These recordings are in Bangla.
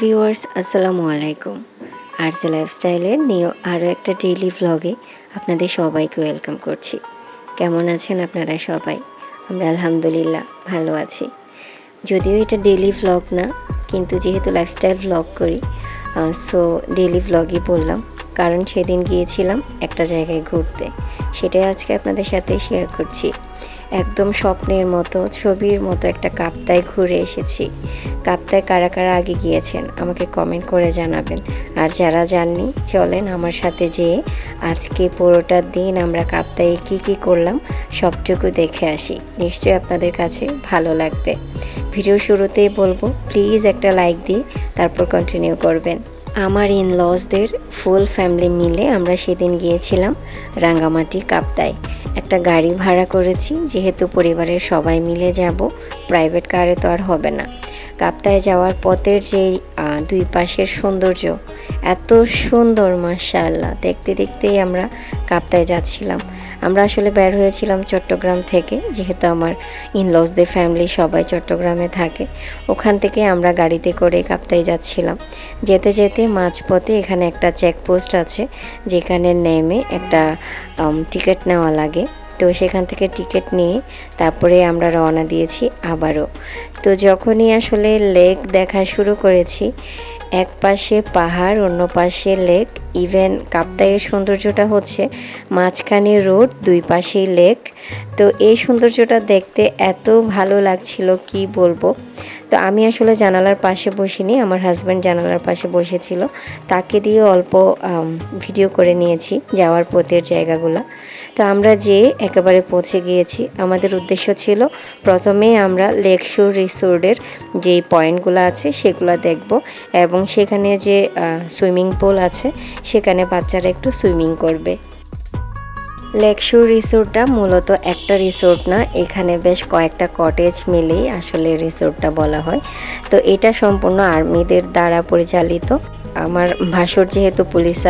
ভিউয়ার্স আসসালামু আলাইকুম। আরসে লাইফস্টাইলের নিউ আরও একটা ডেইলি ভ্লগে আপনাদের সবাইকে ওয়েলকাম করছি। কেমন আছেন আপনারা সবাই? আমরা আলহামদুলিল্লাহ ভালো আছি। যদিও এটা ডেইলি ভ্লগ না, কিন্তু যেহেতু লাইফস্টাইল ভ্লগ করি সো ডেইলি ভ্লগই বললাম। কারণ সেদিন গিয়েছিলাম একটা জায়গায় ঘুরতে। সেটাই আজকে আপনাদের সাথে শেয়ার করছি। একদম স্বপ্নের মতো, ছবির মতো একটা কাপ্তায় ঘুরে এসেছি। কাপ্তায় কারা কারা আগে গিয়েছেন, আমাকে কমেন্ট করে জানাবেন। আর যারা যাননি, চলেন আমার সাথে যেয়ে আজকে পুরোটা দিন আমরা কাপ্তায়ে কী কী করলাম, সবটুকু দেখে আসি। নিশ্চয়ই আপনাদের কাছে ভালো লাগবে। ভিডিও শুরুতেই বলব প্লিজ একটা লাইক দিয়ে তারপর কন্টিনিউ করবেন। আমার ইন লজদের ফুল ফ্যামিলি মিলে আমরা সেদিন গিয়েছিলাম রাঙ্গামাটি কাপ্তায় একটা গাড়ি ভাড়া করেছি, যেহেতু পরিবারের সবাই মিলে যাব প্রাইভেট কারে তো আর হবে না। কাপ্তায় যাওয়ার পথের যে দুই পাশের সৌন্দর্য, এত সুন্দর, মাশাআল্লাহ। দেখতে দেখতেই আমরা কাপ্তায় যাচ্ছিলাম। আমরা আসলে বের হয়েছিলাম চট্টগ্রাম থেকে, যেহেতু আমার ইনলসদের ফ্যামিলি সবাই চট্টগ্রামে থাকে। ওখান থেকে আমরা গাড়িতে করে কাপ্তায় যাচ্ছিলাম। যেতে যেতে মাঝপথে এখানে একটা চেকপোস্ট আছে, যেখানে নেমে একটা টিকিট নেওয়া লাগে। তো সেখান থেকে টিকিট নিয়ে তারপরে আমরা রওনা দিয়েছি আবারও। তো যখনই আসলে লেক দেখা শুরু করেছি, এক পাশে পাহাড়, অন্য পাশে লেক, ইভেন কাপ্তাইয়ের সৌন্দর্যটা হচ্ছে মাঝখানে রোড, দুই পাশেই লেক। তো এই সৌন্দর্যটা দেখতে এত ভালো লাগছিল, কি বলব? তো আমি আসলে জানালার পাশে বসিনি, আমার হাজব্যান্ড জানালার পাশে বসেছিল। তাকে দিয়ে অল্প ভিডিও করে নিয়েছি যাওয়ার পথের জায়গাগুলো। তো আমরা যে একেবারে পৌঁছে গিয়েছি। আমাদের উদ্দেশ্য ছিল প্রথমে আমরা লেকশোর রিসোর্টের যেই পয়েন্টগুলো আছে সেগুলো দেখব এবং সেখানে যে সুইমিং পুল আছে সেখানে বাচ্চারা একটু সুইমিং করবে। লেকশোর রিসোর্টটা মূলত একটা রিসোর্ট না, এখানে বেশ কয়েকটা কটেজ মিলেই আসলে রিসোর্টটা বলা হয়। তো এটা সম্পূর্ণ আর্মিদের দ্বারা পরিচালিত। আমার ভাসুর যেহেতু পুলিশ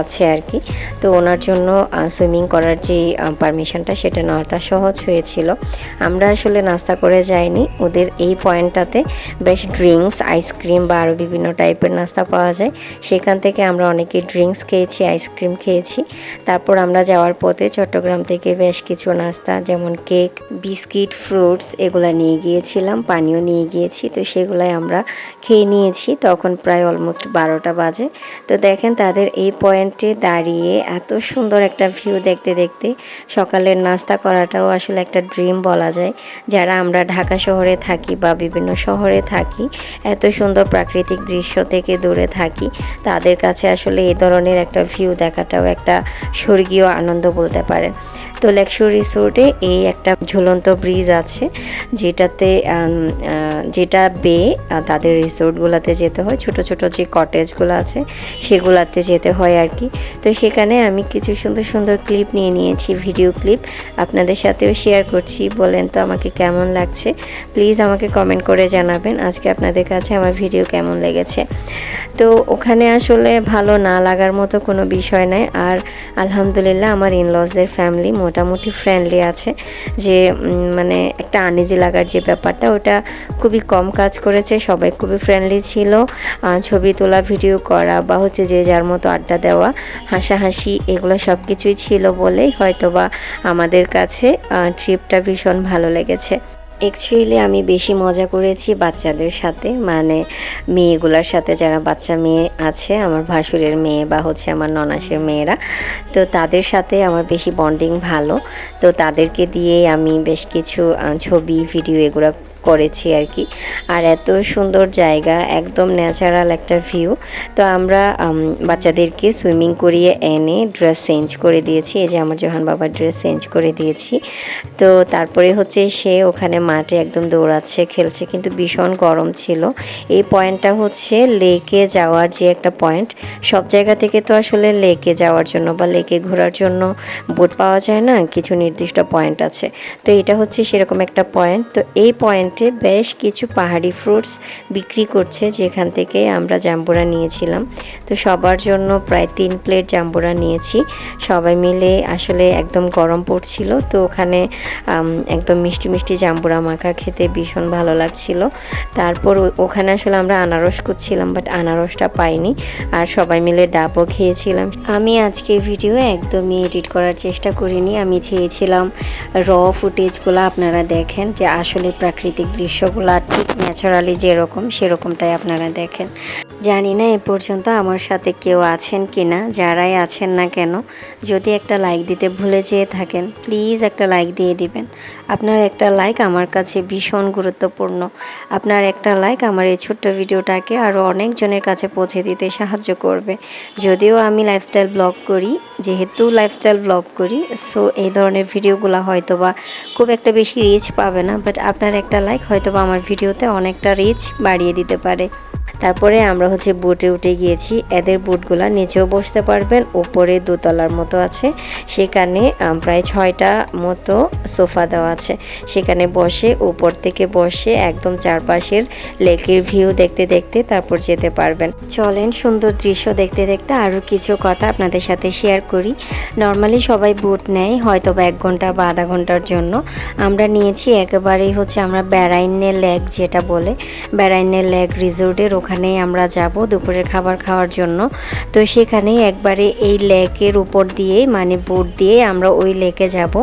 আছে আর কি, তো ওনার জন্য সুইমিং করার যে পারমিশনটা সেটা নেওয়াটা সহজ হয়েছিল। আমরা আসলে নাস্তা করে যাইনি। ওদের এই পয়েন্টটাতে বেশ ড্রিঙ্কস আইসক্রিম বা আরও বিভিন্ন টাইপের নাস্তা পাওয়া যায়। সেখান থেকে আমরা অনেকে ড্রিঙ্কস খেয়েছি আইসক্রিম খেয়েছি। তারপর আমরা যাওয়ার পথে চট্টগ্রাম থেকে বেশ কিছু নাস্তা, যেমন কেক বিস্কিট ফ্রুটস এগুলা নিয়ে গিয়েছিলাম, পানীয় নিয়ে গিয়েছি। তো সেগুলাই আমরা খেয়ে নিয়েছি। তখন প্রায় অলমোস্ট বারোটা বাজে। তো দেখেন তাদের এই পয়েন্টে দাঁড়িয়ে এত সুন্দর একটা ভিউ দেখতে দেখতে সকালের নাস্তা করাটাও আসলে একটা ড্রিম বলা যায়। যারা আমরা ঢাকা শহরে থাকি বা বিভিন্ন শহরে থাকি, এত সুন্দর প্রাকৃতিক দৃশ্য থেকে দূরে থাকি, তাদের কাছে আসলে এই ধরনের একটা ভিউ দেখাটাও একটা স্বর্গীয় আনন্দ বলতে পারেন। তো লেকশোর রিসোর্টে এই একটা ঝুলন্ত ব্রিজ আছে যেটাতে যেটা আহ, তাদের রিসোর্টগুলোতে যেতে হয়। ছোট ছোট যে কটেজগুলো আছে সেগুলাতে যেতে হয় আর কি তো সেখানে আমি কিছু সুন্দর সুন্দর ক্লিপ নিয়ে নিয়েছি ভিডিও ক্লিপ আপনাদের সাথেও শেয়ার করছি বলেন তো আমাকে কেমন লাগছে? প্লিজ আমাকে কমেন্ট করে জানাবেন আজকে আপনাদের কাছে আমার ভিডিও কেমন লেগেছে। তো ওখানে আসলে ভালো না লাগার মতো কোনো বিষয় নাই। আর আলহামদুলিল্লাহ আমার ইনলসদের ফ্যামিলি মোটামুটি ফ্রেন্ডলি আছে। যে মানে একটা আনিজি লাগার যে ব্যাপারটা, ওটা খুবই কম কাজ করেছে, সবাই খুবই ফ্রেন্ডলি ছিল। ছবি তোলা ভিডিও করা বা হচ্ছে যে যার মতো আড্ডা দেওয়া, হাসাহাসি, এগুলো সব কিছুই ছিল বলেই হয়তোবা আমাদের কাছে ট্রিপটা ভীষণ ভালো লেগেছে। অ্যাকচুয়ালি আমি বেশি মজা করেছি বাচ্চাদের সাথে মানে মেয়েগুলোর সাথে যারা বাচ্চা মেয়ে আছে, আমার ভাসুরের মেয়ে বা হচ্ছে আমার ননাসের মেয়েরা, তো তাদের সাথে আমার বেশি বন্ডিং ভালো। তো তাদেরকে দিয়ে আমি বেশ কিছু ছবি ভিডিও এগুলো করেছি আর কি। আর এত সুন্দর জায়গা, একদম ন্যাচারাল একটা ভিউ তো আমরা বাচ্চাদেরকে সুইমিং করিয়ে এনে ড্রেস চেঞ্জ করে দিয়েছি। এই যে আমার জোহান বাবার ড্রেস চেঞ্জ করে দিয়েছি। তো তারপরে হচ্ছে সে ওখানে মাঠে একদম দৌড়াচ্ছে, খেলছে, কিন্তু ভীষণ গরম ছিল। এই পয়েন্টটা হচ্ছে লেকে যাওয়ার যে একটা পয়েন্ট সব জায়গা থেকে তো আসলে লেকে যাওয়ার জন্য বা লেকে ঘোরার জন্য বোট পাওয়া যায় না, কিছু নির্দিষ্ট পয়েন্ট আছে। তো এটা হচ্ছে সেরকম একটা পয়েন্ট তো এই পয়েন্টে রেস্টুরেন্টে বেশ কিছু পাহাড়ি ফ্রুটস বিক্রি করছে, যেখান থেকে আমরা জাম্বুরা নিয়েছিলাম। তো সবার জন্য প্রায় তিন প্লেট জাম্বুরা নিয়েছি। সবাই মিলে আসলে একদম গরম পড়ছিল। তো ওখানে একদম মিষ্টি মিষ্টি জাম্বুরা মাখা খেতে ভীষণ ভালো লাগছিল। তারপর ওখানে আসলে আমরা আনারস করছিলাম বাট আনারসটা পাইনি। আর সবাই মিলে ডাবও খেয়েছিলাম। আমি আজকের ভিডিও একদমই এডিট করার চেষ্টা করিনি। আমি চেয়েছিলাম র ফুটেজগুলো আপনারা দেখেন, যে আসলে প্রাকৃতিক দৃশ্যগুলো ঠিক ন্যাচারালি যেরকম সেরকমটাই আপনারা দেখেন। জানি না এ পর্যন্ত আমার সাথে কেউ আছেন কি না যারাই আছেন না কেন। যদি একটা লাইক দিতে ভুলে যেয়ে থাকেন প্লিজ একটা লাইক দিয়ে দিবেন। আপনার একটা লাইক আমার কাছে ভীষণ গুরুত্বপূর্ণ। আপনার একটা লাইক আমার এই ছোট্ট ভিডিওটাকে আরও অনেকজনের কাছে পৌঁছে দিতে সাহায্য করবে। যদিও আমি লাইফস্টাইল ব্লগ করি, যেহেতু লাইফস্টাইল ব্লগ করি সো এই ধরনের ভিডিওগুলো হয়তো বা খুব একটা বেশি রিচ পাবে না বাট আপনার একটা লাইক হয়তো বা আমার ভিডিওতে অনেকটা রিচ বাড়িয়ে দিতে পারে। তারপরে আমরা হচ্ছে বোটে উঠে গিয়েছি। এদের বুটগুলা নিচেও বসতে পারবেন, উপরে দোতলার মতো আছে। সেখানে প্রায় ছয়টা মতো সোফা দেওয়া আছে। সেখানে বসে, উপর থেকে বসে একদম চারপাশের লেকের ভিউ দেখতে দেখতে তারপর যেতে পারবেন। চলেন সুন্দর দৃশ্য দেখতে দেখতে আরও কিছু কথা আপনাদের সাথে শেয়ার করি। নর্মালি সবাই বুট নেয় হয়তো বা এক ঘণ্টা বা আধা ঘণ্টার জন্য। আমরা নিয়েছি একেবারেই হচ্ছে আমরা বেড়াইনে লেক যেটা বলে। বেড়াইনে লেক রিসোর্টের ওখানেই আমরা যাব দুপুরের খাবার খাওয়ার জন্য। তো সেখানেই একবারে এই লেকের উপর দিয়ে মানে বুট দিয়ে আমরা ওই লেকে যাব।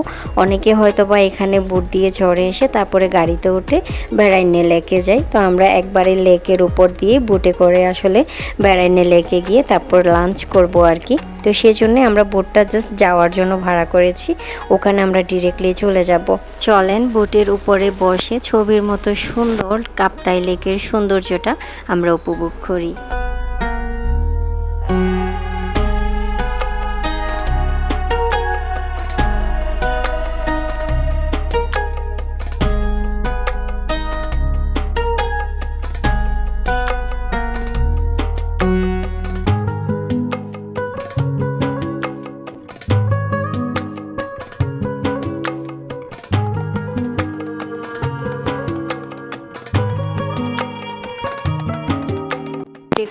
অনেকে হয়তো বা এখানে বুট দিয়ে চড়ে এসে তারপরে গাড়িতে উঠে বেড়াইনে লেকে যাই। তো আমরা একবারে লেকের উপর দিয়ে বুটে করে আসলে বেড়াইনে লেকে গিয়ে তারপর লাঞ্চ করব আর কি তো সেই জন্যে আমরা বোটটা জাস্ট যাওয়ার জন্য ভাড়া করেছি। ওখানে আমরা ডিরেক্টলি চলে যাব। চলেন বোটের উপরে বসে ছবির মতো সুন্দর কাপ্তাই লেকের সৌন্দর্যটা আমরা উপভোগ করি।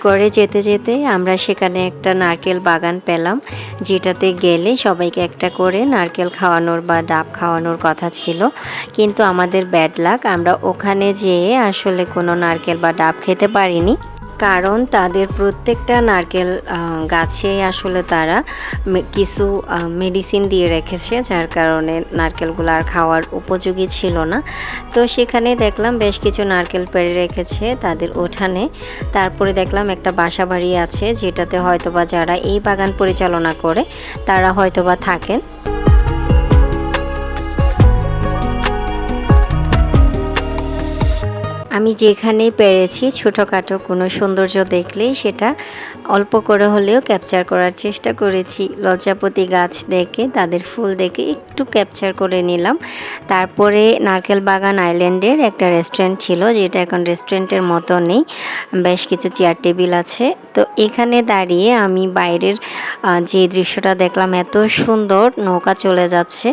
করে যেতে যেতে আমরা সেখানে একটা নারকেল বাগান পেলাম, যেটাতে গেলে সবাইকে একটা করে নারকেল খাওয়ানোর বা ডাব খাওয়ানোর কথা ছিল। কিন্তু আমাদের ব্যাড লাক আমরা ওখানে যেয়ে আসলে কোনো নারকেল বা ডাব খেতে পারিনি। কারণ তাদের প্রত্যেকটা নারকেল গাছে আসলে তারা কিছু মেডিসিন দিয়ে রেখেছে, যার কারণে নারকেলগুলো আর খাওয়ার উপযোগী ছিল না। তো সেখানে দেখলাম বেশ কিছু নারকেল পেড়ে রেখেছে তাদের উঠানে। তারপরে দেখলাম একটা বাসা বাড়ি আছে, যেটাতে হয়তোবা যারা এই বাগান পরিচালনা করে, তারা হয়তোবা থাকেন। আমি যেখানে পেরেছি ছোটোখাটো কোনো সৌন্দর্য দেখলেই সেটা অল্প করে হলেও ক্যাপচার করার চেষ্টা করেছি। লজ্জাপতি গাছ দেখে, তাদের ফুল দেখে একটু ক্যাপচার করে নিলাম। তারপরে নারকেল বাগান আইল্যান্ডের একটা রেস্টুরেন্ট ছিল, যেটা এখন রেস্টুরেন্টের মতো নেই, বেশ কিছু চেয়ার টেবিল আছে। তো এখানে দাঁড়িয়ে আমি বাইরের যে দৃশ্যটা দেখলাম এত সুন্দর, নৌকা চলে যাচ্ছে।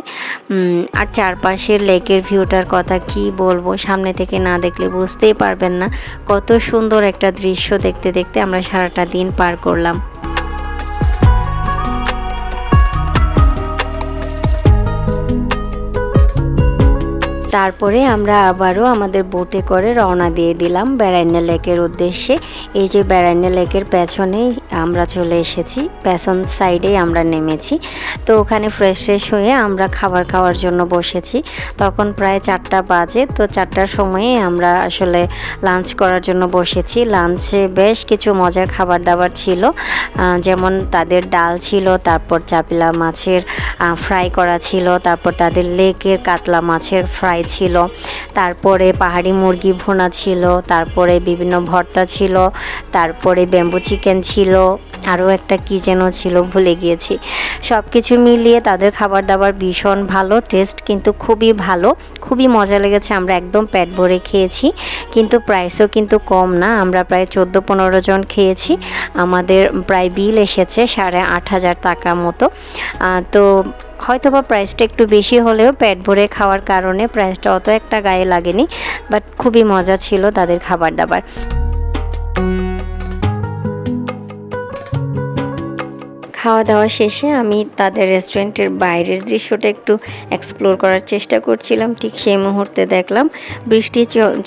আর চারপাশের লেকের ভিউটার কথা কি বলব? সামনে থেকে না দেখলে বুঝতেই পারবেন না। কত সুন্দর একটা দৃশ্য দেখতে দেখতে আমরা সারাটা দিন পার করলাম। তারপরে আমরা আবারও আমাদের বোটে করে রওনা দিয়ে দিলাম বেড়াইনা লেকের উদ্দেশ্যে। এই যে বেড়াইনা লেকের পেছনেই আমরা চলে এসেছি, পেছন সাইডেই আমরা নেমেছি। তো ওখানে ফ্রেশ ফ্রেশ হয়ে আমরা খাবার খাওয়ার জন্য বসেছি। তখন প্রায় চারটা বাজে, তো চারটার সময়ে আমরা আসলে লাঞ্চ করার জন্য বসেছি। লাঞ্চে বেশ কিছু মজার খাবার দাবার ছিল যেমন তাদের ডাল ছিল, তারপর চাপিলা মাছের ফ্রাই করা ছিল, তারপর তাদের লেকের কাতলা মাছের ফ্রাই ছিল। তারপরে পাহাড়ি মুরগি ভুনা ছিল তারপরে বিভিন্ন ভর্তা ছিল তারপরে ব্যাম্বু চিকেন ছিল। আরও একটা কী যেন ছিল ভুলে গিয়েছি। সব কিছু মিলিয়ে তাদের খাবার দাবার ভীষণ ভালো টেস্ট কিন্তু খুবই ভালো, খুবই মজা লেগেছে, আমরা একদম পেট ভরে খেয়েছি, কিন্তু প্রাইসও কিন্তু কম না, আমরা প্রায় চোদ্দ পনেরো জন খেয়েছি, আমাদের প্রায় বিল এসেছে সাড়ে আট হাজার টাকা মতো। তো হয়তো বা প্রাইসটা একটু বেশি হলেও পেট ভরে খাওয়ার কারণে প্রাইসটা অত একটা গায়ে লাগেনি বাট খুবই মজা ছিল তাদের খাবার দাবার খাওয়া দাওয়া শেষে আমি তাদের রেস্টুরেন্টের বাইরের দৃশ্যটা একটু এক্সপ্লোর করার চেষ্টা করছিলাম। ঠিক সেই মুহূর্তে দেখলাম বৃষ্টি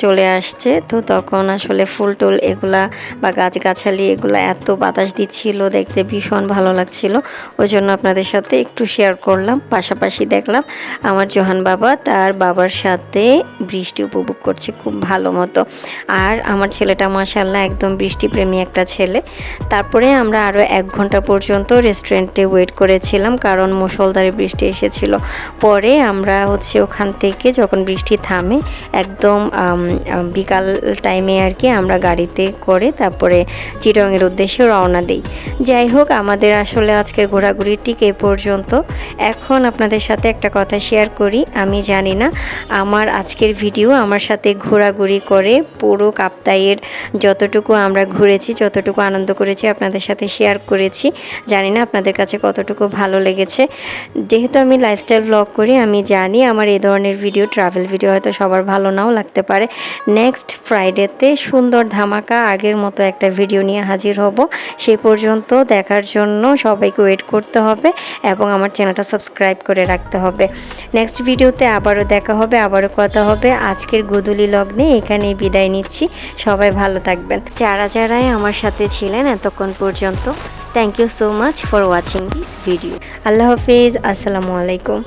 চলে আসছে। তো তখন আসলে ফুল টুল এগুলা বা গাছগাছালি এগুলা এত বাতাস দিচ্ছিল, দেখতে ভীষণ ভালো লাগছিল। ওই জন্য আপনাদের সাথে একটু শেয়ার করলাম। পাশাপাশি দেখলাম আমার জোহান বাবা তার বাবার সাথে বৃষ্টি উপভোগ করছে খুব ভালো মতো। আর আমার ছেলেটা মাসাল্লাহ একদম বৃষ্টিপ্রেমী একটা ছেলে। তারপরে আমরা আরও এক ঘণ্টা পর্যন্ত রেস্টুরেন্টে ওয়েট করেছিলাম, কারণ মুষলধারে বৃষ্টি এসেছিল। পরে আমরা হচ্ছে ওখান থেকে যখন বৃষ্টি থামে, একদম বিকাল টাইমে আর কি আমরা গাড়িতে করে তারপরে চিটংয়ের উদ্দেশ্যে রওনা দিই। যাই হোক, আমাদের আসলে আজকের ঘোরাঘুরি ঠিক এ পর্যন্ত। এখন আপনাদের সাথে একটা কথা শেয়ার করি, আমি জানি না, আমার আজকের ভিডিও আমার সাথে ঘোরাঘুরি করে পুরো কাপ্তাইয়ের যতটুকু আমরা ঘুরেছি, যতটুকু আনন্দ করেছি, আপনাদের সাথে শেয়ার করেছি, জানি না আপনাদের কাছে কতটুকু ভালো লেগেছে। যেহেতু আমি লাইফস্টাইল ব্লগ করি, আমি জানি আমার এই ধরনের ভিডিও ট্রাভেল ভিডিও হয়তো সবার ভালো নাও লাগতে পারে। নেক্সট ফ্রাইডেতে সুন্দর ধামাকা আগের মতো একটা ভিডিও নিয়ে হাজির হব। সে পর্যন্ত দেখার জন্য সবাইকে ওয়েট করতে হবে এবং আমার চ্যানেলটা সাবস্ক্রাইব করে রাখতে হবে। নেক্সট ভিডিওতে আবারও দেখা হবে, আবারও কথা হবে। আজকের গুদুলি লগ্নে এখানেই বিদায় নিচ্ছি। সবাই ভালো থাকবেন। যারা যারাই আমার সাথে ছিলেন এতক্ষণ পর্যন্ত thank you so much for watching this video আল্লাহ হাফিজ আসসালামু আলাইকুম।